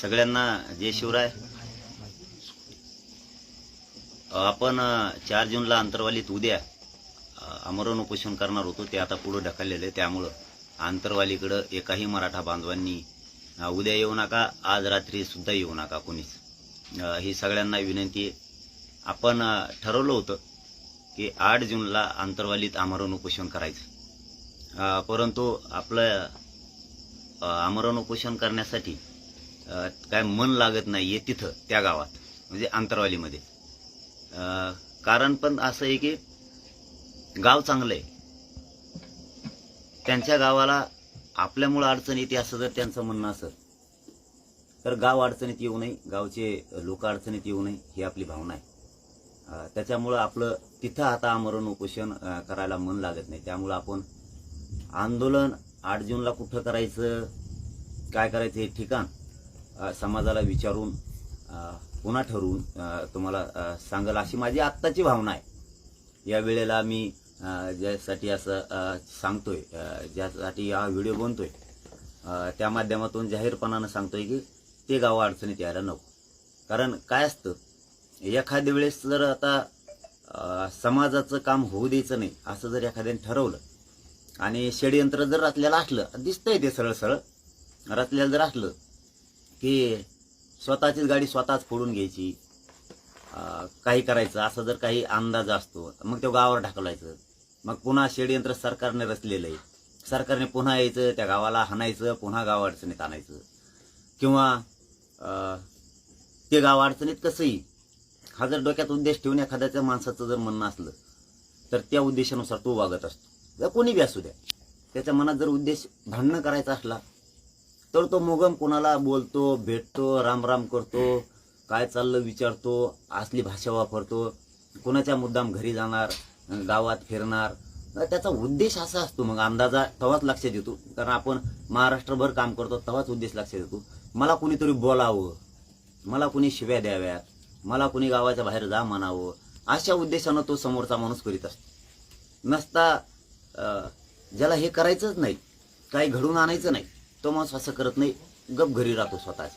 सगळ्यांना जय शिवराय. आपण चार जूनला अंतरवालीत उद्या अमरण आमरण उपोषण करणार होतो ते आता पुढे ढकललेलं आहे. त्यामुळं आंतरवालीकडं एकाही मराठा बांधवांनी उद्या येऊ नका आज रात्री सुद्धा येऊ नका कोणीच. ही सगळ्यांना विनंती आहे. आपण ठरवलं होतं की आठ जूनला आंतरवालीत आमरण उपोषण करायचं. परंतु आपलं आमरण उपोषण करण्यासाठी काय मन लागत नाही आहे तिथं त्या गावात म्हणजे अंतरवालीमध्ये. कारण पण असं आहे की गाव चांगलं आहे. त्यांच्या गावाला आपल्यामुळं अडचण येते असं जर त्यांचं म्हणणं असं तर गाव अडचणीत येऊ नये गावचे लोक अडचणीत येऊ नये ही आपली भावना आहे. त्याच्यामुळं आपलं तिथं आता आमरण उपोषण करायला मन लागत नाही. त्यामुळं आपण आंदोलन आठ जूनला कुठं करायचं काय करायचं हे ठिकाण समाजाला विचारून पुन्हा ठरवून तुम्हाला सांगेल अशी माझी आत्ताची भावना आहे. या वेळेला मी ज्यासाठी असं सांगतोय ज्यासाठी हा व्हिडिओ बनतोय त्या माध्यमातून जाहीरपणानं सांगतोय की ते गाव अडचणीत यायला नको. कारण काय असतं एखाद्या वेळेस जर आता समाजाचं काम होऊ द्यायचं नाही असं जर एखाद्याने ठरवलं आणि षडयंत्र जर रचलेलं असलं दिसतंय ते सरळ सरळ रचलेलं जर असलं की स्वतःचीच गाडी स्वतःच फोडून घ्यायची काही करायचं असं जर काही अंदाज असतो मग तो गावावर ढकलायचं. मग पुन्हा षडयंत्र सरकारने रचलेलं आहे. सरकारने पुन्हा यायचं त्या गावाला हाणायचं पुन्हा गाव अडचणीत आणायचं. किंवा ते गाव अडचणीत कसंही हा जर डोक्यात उद्देश ठेवून एखाद्याच्या माणसाचं जर म्हणणं असलं तर त्या उद्देशानुसार तो वागत असतो. किंवा कोणी बी असू द्या त्याच्या मनात जर उद्देश भांडणं करायचा असला तर तो मोगम कोणाला बोलतो भेटतो रामराम करतो काय चाललं विचारतो असली भाषा वापरतो कोणाच्या मुद्दाम घरी जाणार गावात फिरणार त्याचा उद्देश असा असतो मग अंदाजा तेव्हाच लक्षात येतो कारण आपण महाराष्ट्रभर काम करतो तेव्हाच उद्देश लक्षात येतो मला कुणीतरी बोलावं मला कुणी शिव्या द्याव्यात मला कुणी गावाच्या बाहेर जा म्हणावं अशा उद्देशानं तो समोरचा माणूस करीत असतो. नसता ज्याला हे करायचंच नाही काही घडून आणायचं नाही तो माणूस असं करत नाही गप घरी राहतो स्वतःच.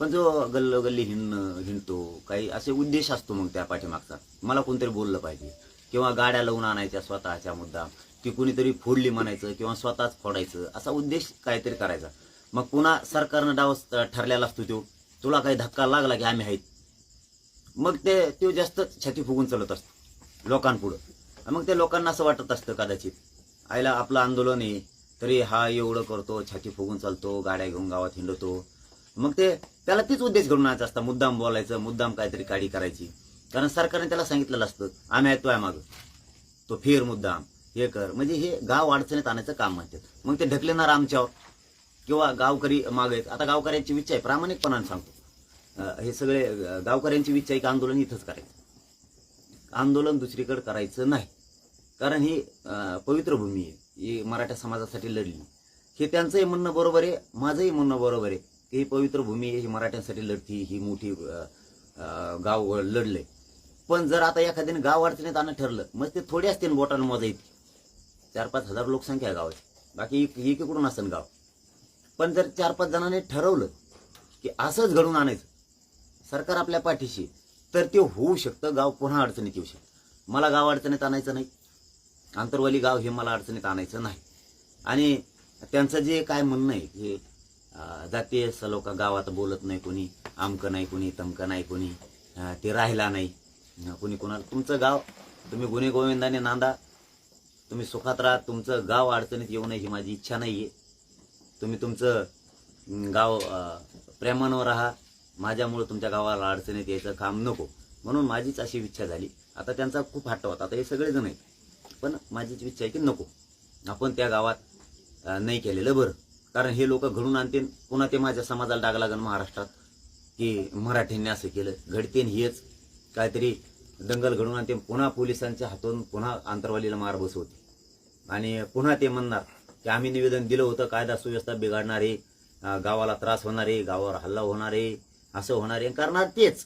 पण जो गल्ल गल्ली हिंडणं हिंडतो काही असे उद्देश असतो मग त्या पाठीमागचा. मला कोणतरी बोललं पाहिजे. किंवा गाड्या लावून आणायच्या स्वतःच्या मुद्दा ती कुणीतरी फोडली म्हणायचं किंवा स्वतःच फोडायचं असा उद्देश काहीतरी करायचा. मग पुन्हा सरकारनं डाव ठरलेला असतो तो तुला काही धक्का लागला की आम्ही आहेत. मग ते तो जास्त छाती फुगून चालत असतो लोकांपुढं. मग ते लोकांना असं वाटत असतं कदाचित आईला आपलं आंदोलन आहे. तरी हा एवढं करतो छाती फुगून चालतो गाड्या घेऊन गावात हिंडतो. मग ते त्याला तेच उद्देश घडून आणायचा असता मुद्दाम बोलायचं मुद्दाम काहीतरी काडी करायची. कारण सरकारने त्याला सांगितलेलं असतं आम्ही आहे तो मागं. तो फेर मुद्दाम हे कर. म्हणजे हे गाव अडचणीत आणायचं काम म्हणतात. मग ते ढकलेणार आमच्यावर किंवा गावकरी मागे आता गावकऱ्यांची इच्छा आहे प्रामाणिकपणाने सांगतो. हे सगळे गावकऱ्यांची इच्छा आहे की आंदोलन इथंच करायचं. आंदोलन दुसरीकडे करायचं नाही. कारण ही पवित्र भूमी आहे. ही मराठा समाजासाठी लढली. हे त्यांचंही म्हणणं बरोबर आहे माझंही म्हणणं बरोबर आहे की ही पवित्र भूमी आहे ही मराठ्यांसाठी लढती ही मोठी गाव लढले पण जर आता एखाद्याने गाव अडचणीत आणणं ठरलं मग ते थोडे असतील बोटानं मोजा इतकी. चार पाच हजार लोकसंख्या आहे गावाची. बाकी एक- एकीकडून असेल गाव. पण जर चार पाच जणांनी ठरवलं की असंच घडून आणायचं सरकार आपल्या पाठीशी तर ते होऊ शकतं गाव पुन्हा अडचणीत येऊ शकतं. मला गाव अडचणीत आणायचं नाही. आंतरवाली गाव हे मला अडचणीत आणायचं नाही. आणि त्यांचं जे काय म्हणणं आहे हे जातीय सलोका गावात बोलत नाही कोणी आमकं नाही कोणी तमकं नाही कोणी ते राहिला नाही. कोणी कोणाला तुमचं गाव तुम्ही गुन्हे गोविंदाने नांदा तुम्ही सुखात राहा तुमचं गाव अडचणीत येऊ नये ही माझी इच्छा नाही आहे तुम्ही तुमचं गाव प्रेमानं राहा. माझ्यामुळं तुमच्या गावाला अडचणीत यायचं काम नको. म्हणून माझीच अशी इच्छा झाली. आता त्यांचा खूप हट्ट होता. आता हे सगळेजण आहेत. पण माझीच इच्छा आहे की नको. आपण त्या गावात नाही केलेलं बरं. कारण हे लोक घडून आणतील पुन्हा ते माझ्या समाजाला डाग लागन महाराष्ट्रात. की मराठ्यांनी असं केलं घडतेन हेच. काहीतरी दंगल घडून आणते पुन्हा पोलिसांच्या हातून पुन्हा आंतरवालीला मार बसवते आणि पुन्हा ते म्हणणार की आम्ही निवेदन दिलं होतं कायदा सुव्यवस्था बिघडणारे गावाला त्रास होणारे गावावर हल्ला होणारे असं होणारे. करणार तेच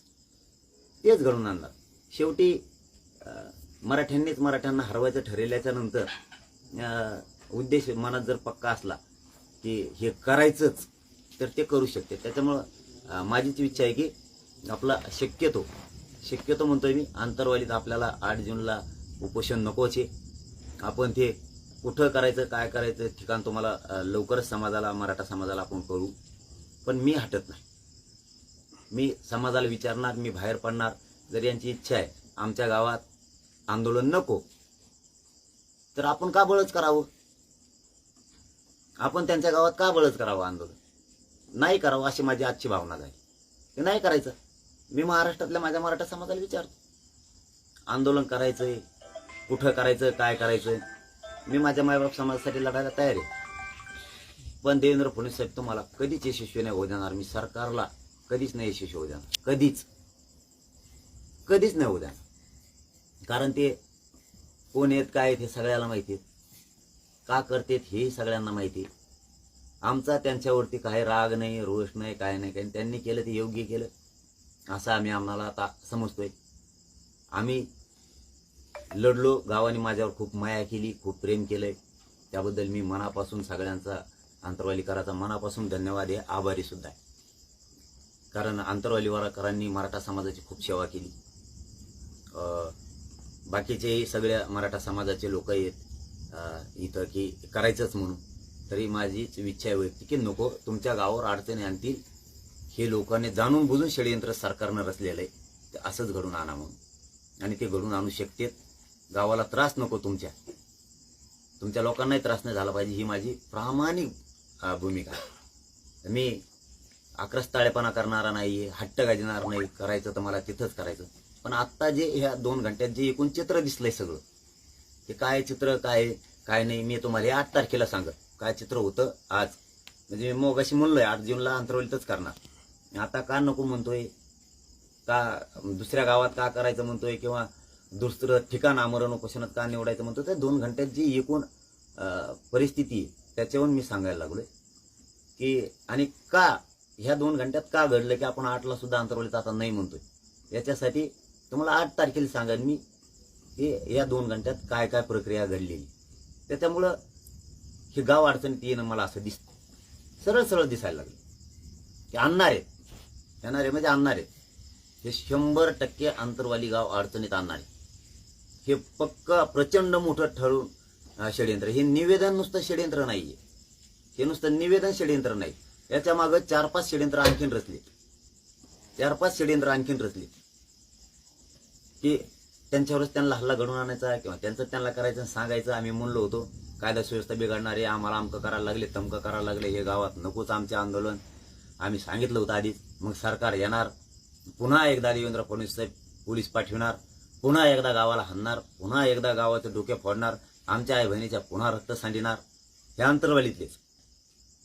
तेच घडून आणणार. शेवटी मराठ्यांनीच मराठ्यांना हरवायचं ठरवल्याच्या नंतर उद्देश मनात जर पक्का असला की हे करायचंच तर ते करू शकते. त्याच्यामुळं माझीच इच्छा आहे की आपला शक्यतो शक्यतो म्हणतोय मी आंतरवालीत आपल्याला आठ जूनला उपोषण नकोच. आहे आपण ते कुठं करायचं काय करायचं ठिकाण तुम्हाला लवकरच समाजाला मराठा समाजाला आपण करू पण मी हटत नाही. मी समाजाला विचारणार मी बाहेर पडणार जर यांची इच्छा आहे आमच्या गावात आंदोलन नको. तर आपण का बळच करावं? आपण त्यांच्या गावात का बळच करावं आंदोलन? नाही करावं अशी माझी आजची भावना झाली ते नाही करायचं. मी महाराष्ट्रातल्या माझ्या मराठा समाजाला विचारतो. आंदोलन करायचंय कुठं करायचं काय करायचं मी माझ्या मायबाप समाजासाठी लढायला तयार आहे. पण देवेंद्र फडणवीस साहेब तुम्हाला कधीच यशस्वी नाही होऊ देणार. मी सरकारला कधीच नाही यशस्वी होऊ देणार. कधीच. कधीच नाही होऊ देणार. कारण ते कोण आहेत काय आहेत हे सगळ्याला माहिती आहे का करतेत हेही सगळ्यांना माहिती आहे. आमचा त्यांच्यावरती काही राग नाही रोष नाही काय नाही काय त्यांनी केलं ते योग्य केलं. असं आम्ही आम्हाला आता समजतोय. आम्ही लढलो गावाने माझ्यावर खूप माया केली खूप प्रेम केलंय. त्याबद्दल मी मनापासून सगळ्यांचा आंतरवालीकराचा मनापासून धन्यवाद आहे आभारी सुद्धा आहे. कारण आंतरवालीकरांनी मराठा समाजाची खूप सेवा केली. बाकीचे सगळ्या मराठा समाजाचे लोक आहेत. इथं की करायचंच म्हणून. तरी माझीच इच्छा आहे वैयक्तिक की नको तुमच्या गावावर अडचणी आणतील हे लोकांनी जाणून बुजून षडयंत्र सरकारनं रचलेलं आहे. ते असंच घडून आणा म्हणून. आणि ते घडून आणू शकतेत. गावाला त्रास नको तुमच्या. तुमच्या लोकांनाही त्रास नाही झाला पाहिजे ही माझी प्रामाणिक भूमिका आहे. मी आक्रस्ताळेपणा करणारा नाही हट्ट गाजणार नाही करायचं तर मला तिथंच करायचं. पण आत्ता जे ह्या दोन घंट्यात जे एकूण चित्र दिसलंय सगळं ते काय चित्र काय काय नाही मी तुम्हाला हे आठ तारखेला सांगत. काय चित्र होतं आज? म्हणजे मी मग अशी म्हणलोय आठ जूनला अंतरवलीतच करणार. आता का नको म्हणतोय? का दुसऱ्या गावात का करायचं म्हणतोय? किंवा दुसरं ठिकाण आमरण उपोषणात का निवडायचं म्हणतो तर दोन घंट्यात जी एकूण परिस्थिती त्याच्यावरून मी सांगायला लागलोय. की आणि का ह्या दोन घंट्यात का घडलं की आपण आठला सुद्धा अंतरवलीत आता नाही म्हणतोय? याच्यासाठी तुम्हाला आठ तारखेला सांगेन मी की या दोन घंट्यात काय काय प्रक्रिया घडलेली. त्याच्यामुळं हे गाव अडचणीत येणं मला असं दिसतं सरळ सरळ दिसायला लागलं. की आणणार आहेत. येणार आहे म्हणजे आणणार आहेत. हे शंभर टक्के आंतरवाली गाव अडचणीत आणणार आहे हे पक्क प्रचंड मोठं ठरून षडयंत्र. हे निवेदन नुसतं षडयंत्र आहे हे नुसतं निवेदन षडयंत्र नाही. याच्या मागं चार पाच षडयंत्र आणखीन रचले. चार पाच षडयंत्र आणखीन रचले. की त्यांच्यावरच त्यांना हल्ला घडवून आणायचा किंवा त्यांचं त्यांना करायचं सांगायचं. आम्ही म्हणलो होतो कायदा सुव्यवस्था बिघडणारे आम्हाला अमकं करायला लागले तमकं करायला लागले हे गावात नकोच आमचे आंदोलन. आम्ही सांगितलं होतं आधीच मग सरकार येणार पुन्हा एकदा देवेंद्र फडणवीस साहेब पोलीस पाठविणार पुन्हा एकदा गावाला हाणणार पुन्हा एकदा गावाचे डोके फोडणार आमच्या आई बहिणीच्या पुन्हा रक्त सांडिणार. हे अंतरवालीतलेच.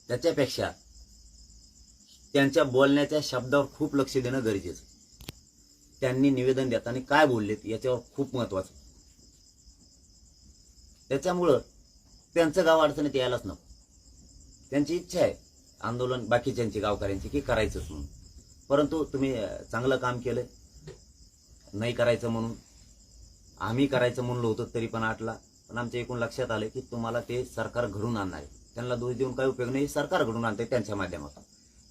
त्याच्यापेक्षा त्यांच्या बोलण्याच्या शब्दावर खूप लक्ष देणं गरजेचं. त्यांनी निवेदन देताना काय बोललेत याच्यावर खूप महत्वाचं. त्याच्यामुळं त्यांचं गाव अडचणीत यायलाच नको. त्यांची इच्छा आहे आंदोलन बाकीच्यांची गावकऱ्यांची की करायचंच म्हणून. परंतु तुम्ही चांगलं काम केलं नाही करायचं म्हणून. आम्ही करायचं म्हणलो होतो तरी पण आटला पण आमच्या एकूण लक्षात आलं की तुम्हाला ते सरकार घडून आणणार आहे. त्यांना दोष देऊन काही उपयोग नाही. सरकार घडून आणते त्यांच्या माध्यमातून.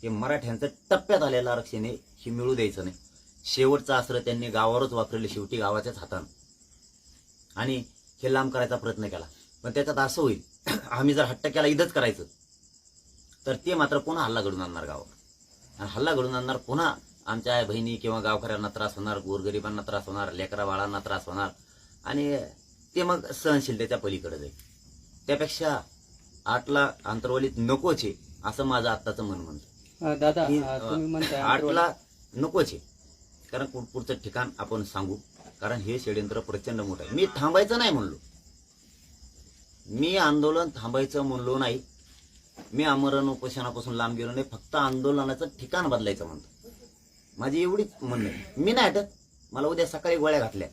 हे मराठ्यांचं टप्प्यात आलेलं आरक्षण आहे हे मिळू द्यायचं नाही. शेवटचं आसरं त्यांनी गावावरच वापरले शेवटी गावाच्याच हातानं. आणि हे लांब करायचा प्रयत्न केला. पण त्याच्यात असं होईल आम्ही जर हट्ट केला इथंच करायचं. तर ते मात्र पुन्हा हल्ला घडून आणणार गावावर. आणि हल्ला घडून आणणार पुन्हा आमच्या आई बहिणी किंवा गावकऱ्यांना त्रास होणार गोरगरिबांना त्रास होणार लेकरा बाळांना त्रास होणार. आणि ते मग सहनशीलतेच्या पलीकडे जाईल. त्यापेक्षा आठला अंतरवलीत नकोच असं माझं आत्ताचं मन म्हणतं. दादा आठला नकोच. कारण कुठ पुढचं ठिकाण आपण सांगू. कारण हे षडयंत्र प्रचंड मोठं आहे. मी थांबायचं नाही म्हणलो. मी आंदोलन थांबायचं म्हणलो नाही. मी आमरण उपोषणापासून लांब गेलो नाही. फक्त आंदोलनाचं ठिकाण बदलायचं म्हणतो. माझी एवढीच म्हणणं आहे. मी नाही हटत. मला उद्या सकाळी गोळ्या घातल्या.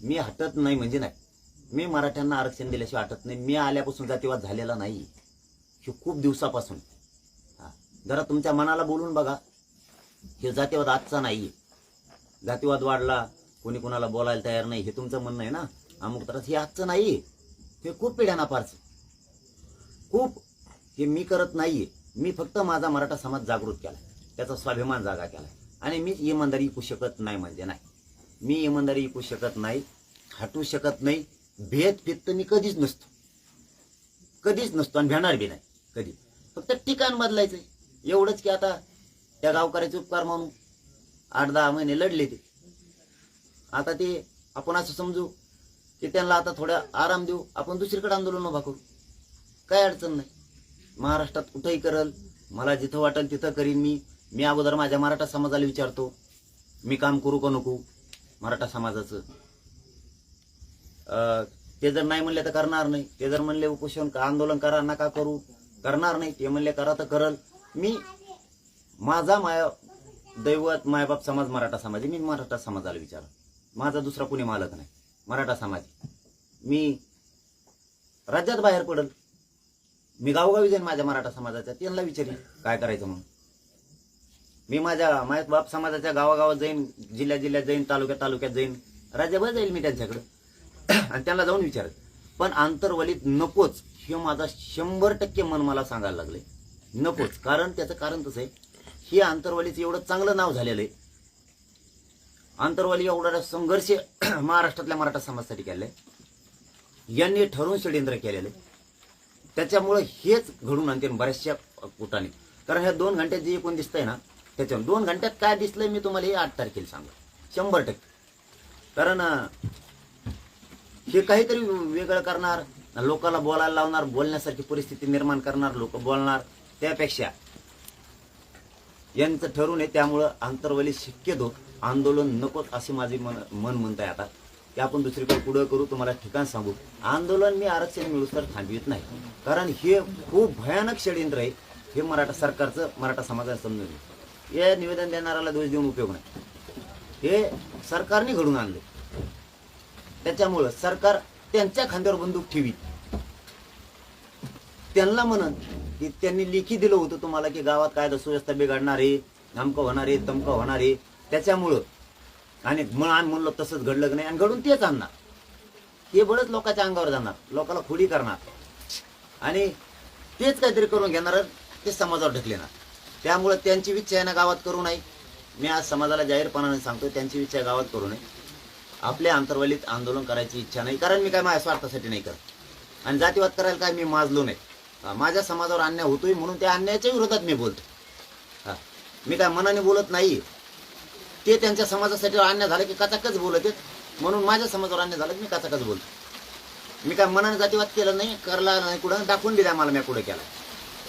मी हटत नाही म्हणजे नाही. मी मराठ्यांना आरक्षण दिल्याशिवाय हटत नाही. मी आल्यापासून जातीवाद झालेला नाही. हे खूप दिवसापासून. हा. जरा तुमच्या मनाला बोलून बघा. हे जातीवाद आजचा नाही जातीवाद वाढला कोणी कोणाला बोलायला तयार नाही हे तुमचं म्हणणं आहे ना? अमुक तर हे आजचं नाही हे खूप पिढ्याना फारचं खूप हे मी करत नाहीये. मी फक्त माझा मराठा समाज जागृत केला त्याचा स्वाभिमान जागा केला आणि मी इमानदारी ऐकू शकत नाही म्हणजे नाही. मी इमानदारी ऐकू शकत नाही हटू शकत नाही. भेद फित मी कधीच नसतो. कधीच नसतो आणि भेणार बी नाही. कधी. फक्त ठिकाण बदलायचंय. एवढंच की आता त्या गावकऱ्याचे उपकार म्हणून आठ दहा महिने लढले ते. आता ते आपण असं समजू की त्यांना आता थोडा आराम देऊ आपण दुसरीकडे आंदोलन उभा करू. काय अडचण नाही. महाराष्ट्रात कुठंही करल मला जिथं वाटेल तिथं करीन मी. मी अगोदर माझ्या मराठा समाजाला विचारतो मी काम करू का नको मराठा समाजाचं? ते जर नाही म्हणले तर करणार नाही. ते जर म्हणले उपोषण का आंदोलन करा नका करू. करणार नाही. ते म्हणले करा तर करल. मी माझा माया दैवत मायबाप समाज मराठा समाज. मी मराठा समाजाला विचार माझा दुसरा कुणी मालक नाही. मराठा समाज. मी राज्यात बाहेर पडल. मी गावोगावी जाईन माझ्या मराठा समाजाच्या. त्यांना विचारेन काय करायचं म्हणून. मी माझ्या माय बाप समाजाच्या गावागावात जाईन जिल्ह्या जिल्ह्यात जाईन तालुक्यात तालुक्यात जाईन. राज्यभर जाईल मी त्यांच्याकडं. आणि त्यांना जाऊन विचारेल. पण आंतरवलीत नकोच. हे माझा शंभर टक्के मन मला सांगायला लागले नकोच. कारण त्याचं कारण तसं आहे. हे आंतरवालीचं एवढं चांगलं नाव झालेलं आहे. आंतरवाली एवढा संघर्ष महाराष्ट्रातल्या मराठा समाजासाठी केलेला आहे. यांनी ठरवून षडयंत्र केलेलं आहे. त्याच्यामुळं हेच घडून आणते बऱ्याचशा कुटाने कारण ह्या दोन घंट्यात जे एकूण दिसतंय ना त्याच्यावर दोन घंट्यात काय दिसलंय मी तुम्हाला हे आठ तारखेला सांगू शंभर टक्के. कारण हे काहीतरी वेगळं करणार लोकांना बोलायला लावणार बोलण्यासारखी परिस्थिती निर्माण करणार लोक बोलणार त्यापेक्षा यांचं ठरून आहे त्यामुळं आंतरवली शक्यतो आंदोलन नकोच असे माझे मन मन म्हणत आहे आता. की आपण दुसरीकडे पुढं करू तुम्हाला ठिकाण सांगू. आंदोलन मी आरक्षण मिळूस तर थांबवित नाही. कारण हे खूप भयानक षडयंत्र आहे. हे मराठा सरकारचं मराठा समाजाला समजून घे. हे निवेदन देणाऱ्याला दोष देऊन उपयोग नाही. हे सरकारने घडून आणले त्याच्यामुळं सरकार त्यांच्या खांद्यावर बंदूक ठेवी त्यांना म्हणन की त्यांनी लिखी दिलं होतं तुम्हाला की गावात कायदा सुव्यवस्था बिघडणार आहे धमकं होणार आहे तमकं होणार आहे. त्याच्यामुळं. आणि मग आम्ही म्हणलो तसंच घडलं नाही? आणि घडून तेच आणणार. ते बळच लोकांच्या अंगावर जाणार. लोकांना खुडी करणार. आणि तेच काहीतरी करून घेणार ते समाजावर ढकलेणार. त्यामुळं त्यांची इच्छा आहे ना गावात करू नये. मी आज समाजाला जाहीरपणाने सांगतो त्यांची इच्छा गावात करू नये. आपल्या अंतर्वलीत आंदोलन करायची इच्छा नाही. कारण मी काय माझ्या स्वार्थासाठी नाही करत. आणि जातीवाद करायला काय मी माजलो नाही. माझ्या समाजावर अन्याय होतोय म्हणून त्या अन्यायाच्या विरोधात मी बोलतो मी काय मनाने बोलत नाही. ते त्यांच्या समाजासाठी अन्याय झालं की कचाकच बोलत आहेत म्हणून माझ्या समाजावर अन्याय झालं की मी कचाकच बोलतो मी काय मनाने जातीवाद केलं नाही करला नाही कुठं दाखवून दिला मला मी कुठं केला.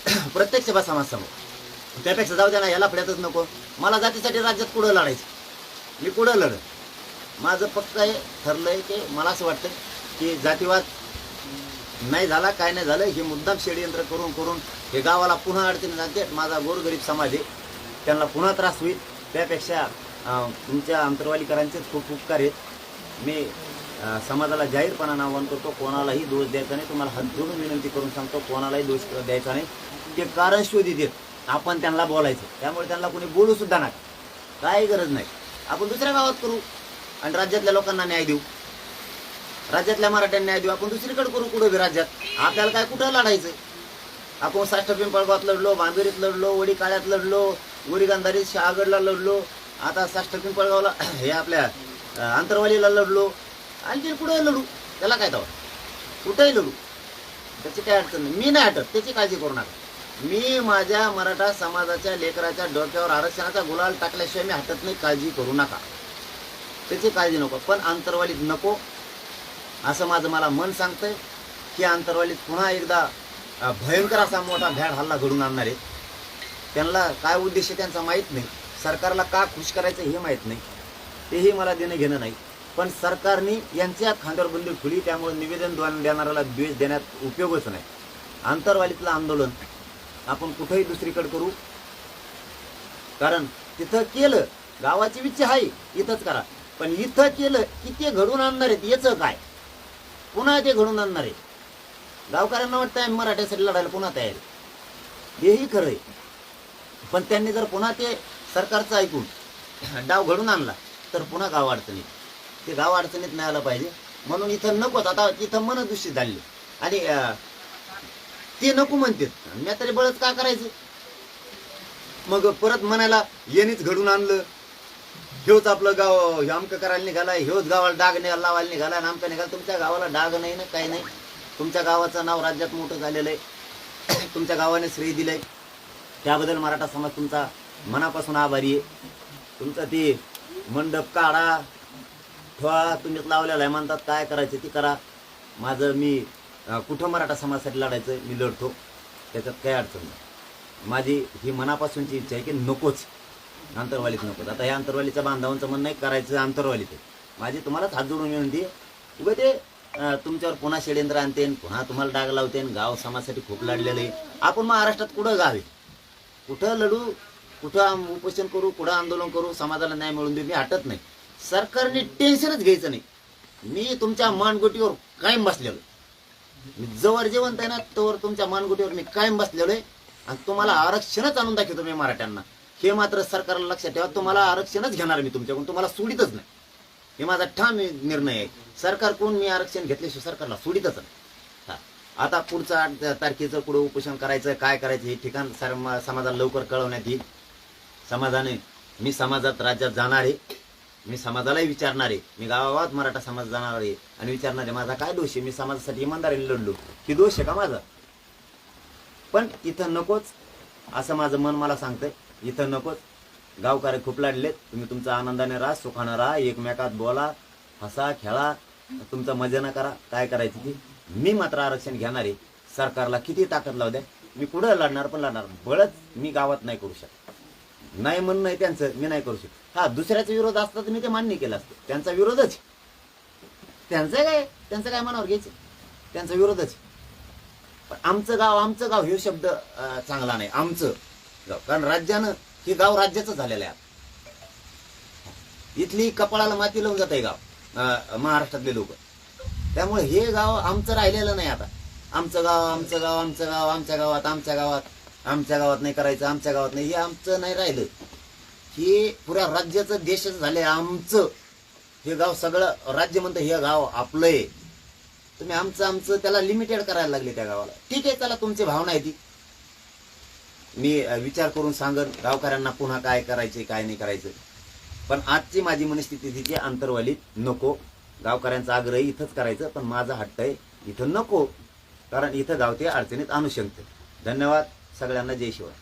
प्रत्येक सभा समाज समोर त्यापेक्षा जाऊ द्या ना याला फड्यातच नको. मला जातीसाठी राज्यात पुढं लढायचं? मी पुढं लढ माझं पक्क आहे ठरलंय की मला असं वाटतं की जातीवाद नाही झाला काय नाही झालं हे मुद्दाम षडयंत्र करून करून हे गावाला पुन्हा अडचणी जाते माझा गोरगरीब समाज आहे. त्यांना पुन्हा त्रास होईल. त्यापेक्षा तुमच्या अंतरवालीकरांचेच खूप उपकार आहेत. मी समाजाला जाहीरपणानं आवाहन करतो कोणालाही दोष द्यायचा नाही. तुम्हाला हात जोडून विनंती करून सांगतो कोणालाही दोष द्यायचा नाही. ते कारण शोधी देत. आपण त्यांना बोलायचं. त्यामुळे त्यांना कोणी बोलूसुद्धा नाही काही गरज नाही. आपण दुसऱ्या गावात करू आणि राज्यातल्या लोकांना न्याय देऊ. राज्यातल्या मराठ्यांना न्याय देऊ. आपण दुसरीकडे करू कुठं बी राज्यात? आपल्याला काय कुठं लढायचं? आपण साष्ट पिंपळगावात लढलो बांबिरीत लढलो वडी काळ्यात लढलो गोरीगंधारीत शहागडला लढलो आता साष्ट पिंपळगावला हे आपल्या आंतरवालीला लढलो. आणखी कुठं लढू? त्याला काय तवा? कुठंही लढू. त्याची काय अडचण नाही. मी नाही हटत. त्याची काळजी करू नका. मी माझ्या मराठा समाजाच्या लेकराच्या डोक्यावर आरक्षणाचा गुलाल टाकल्याशिवाय मी हटत नाही. काळजी करू नका. त्याची काळजी नको. पण आंतरवालीत नको. असं माझं मला मन सांगतंय की आंतरवालीत पुन्हा एकदा भयंकर असा मोठा भ्याड हल्ला घडून आणणार आहे. त्यांना काय उद्देश त्यांचा माहीत नाही. सरकारला का खुश करायचं हे माहीत नाही. तेही मला देणं घेणं नाही. पण सरकारने यांच्या खांद्यावर बंदी खुली त्यामुळे निवेदन देणाऱ्याला द्वेष देण्यात उपयोगच नाही. आंतरवालीतलं आंदोलन आपण कुठेही दुसरीकडे करू. कारण तिथं केलं गावाची विच्छा आहे इथंच करा. पण इथं केलं की ते घडून आणणार आहेत याचं काय? पुन्हा ते घडून आणणार आहे. गावकऱ्यांना वाटतं आम्ही मराठ्यासाठी लढायला पुन्हा तयार हेही खरं आहे. पण त्यांनी जर पुन्हा ते सरकारचं ऐकून डाव घडून आणला तर पुन्हा गाव अडचणीत. ते गाव अडचणीत नाही आलं पाहिजे. म्हणून इथं नकोच. आता इथं मन दूषित झाली. आणि ते नको म्हणतात. मी तरी बळच का करायचं? मग परत म्हणायला येणीच घडून आणलं. ह्योच आपलं गाव हे आमकं करायला निघालाय ह्योच गावाला डाग निघाला लावायला निघाला आणि आमका निघाला तुमच्या गावाला डाग नाही ना काही नाही. तुमच्या गावाचं नाव राज्यात मोठं झालेलं आहे. तुमच्या गावाने श्रेय दिलंय. त्याबद्दल मराठा समाज तुमचा मनापासून आभारी आहे. तुमचा ते मंडप काढा ठेवा तुम्हीच लावलेला आहे. म्हणतात काय करायचं ते करा. माझं मी कुठं मराठा समाजासाठी लढायचं मी लढतो. त्याच्यात काही अडचण नाही. माझी ही मनापासूनची इच्छा आहे की नकोच. आंतरवालीत नको. आता या अंतरवालीचा बांधावांचं म्हणणं नाही करायचं आंतरवालीत माझी तुम्हालाच हात जोडून विनंती उभे ते तुमच्यावर पुन्हा षडयंत्र आणतेन पुन्हा तुम्हाला डाग लावतेन गाव समाजासाठी खूप लढलेलं आहे. आपण महाराष्ट्रात कुठं गाव आहे? कुठं लढू? कुठं उपोषण करू? कुठं आंदोलन करू? समाजाला न्याय मिळून देऊ मी हटत नाही. सरकारने टेन्शनच घ्यायचं नाही. मी तुमच्या मानगुटीवर कायम बसलेलो मी जवळ जेवण आहे ना तोवर तुमच्या मानगुटीवर मी कायम बसलेलो आहे. आणि तुम्हाला आरक्षणच आणून दाखवतो मी मराठ्यांना. हे मात्र सरकारला लक्षात ठेवा तुम्हाला आरक्षणच घेणार मी तुमच्याकडून तुम्हाला सोडितच नाही. हे माझा ठाम निर्णय आहे. सरकार कोण मी आरक्षण घेतल्याशिवाय सरकारला सोडितच नाही. हा. आता पुढचं आठ तारखेचं पुढे उपोषण करायचं काय करायचं हे ठिकाण सर- समाजाला लवकर कळवण्यात येईल. समाजाने मी समाजात राज्यात जाणार आहे. मी समाजालाही विचारणार आहे. मी गावागावात मराठा समाज जाणार आहे. आणि विचारणार आहे माझा काय दोष आहे? मी समाजासाठी इमानदारीने लढलो. की दोष आहे का माझा? पण इथं नकोच. असं माझं मन मला सांगतंय. इथं नकोच. गावकरी खूप लाडलेत. तुम्ही तुमचा आनंदाने राहा सुखानं राहा एकमेकात बोला हसा खेळा तुमचा मजा करा. काय करायची ती? मी मात्र आरक्षण घेणार आहे. सरकारला किती ताकद लावू द्या? मी पुढं लढणार पण लढणार बळच मी गावात नाही करू शकत. नाही म्हणणं आहे त्यांचं मी नाही करू शकत. हा दुसऱ्याचा विरोध असता तर मी ते मान्य केलं असतं. त्यांचा विरोधच. त्यांचं काय? त्यांचं काय मनावर घ्यायचं? त्यांचा विरोधच. पण आमचं गाव आमचं गाव हे शब्द चांगला नाही. आमचं. गाव कारण राज्यानं हे गाव राज्याचं झालेलं आहे. इथली कपाळाला माती लावून जात आहे गाव महाराष्ट्रातले लोक. त्यामुळे हे गाव आमचं राहिलेलं नाही आता. आमचं गाव आमचं गाव आमचं गाव आमच्या गावात आमच्या गावात. आमच्या गावात नाही करायचं आमच्या गावात नाही. हे आमचं नाही राहिलं. हे पुऱ्या राज्याचं देशच झालंय आमचं. हे गाव सगळं राज्य म्हणतं हे गाव आपलं आहे तुम्ही आमचं आमचं त्याला लिमिटेड करायला लागले त्या गावाला. ठीक आहे त्याला तुमची भावना आहे ती. मी विचार करून सांगन गावकऱ्यांना पुन्हा काय करायचे काय नाही करायचं पण आजची माझी मनस्थिती तिथे अंतरवालीत नको. गावकऱ्यांचा आग्रह इथंच करायचं पण माझा हट्ट आहे इथं नको. कारण इथं गाव ते अडचणीत आणू शकते धन्यवाद. सगळ्यांना जय शिवाय.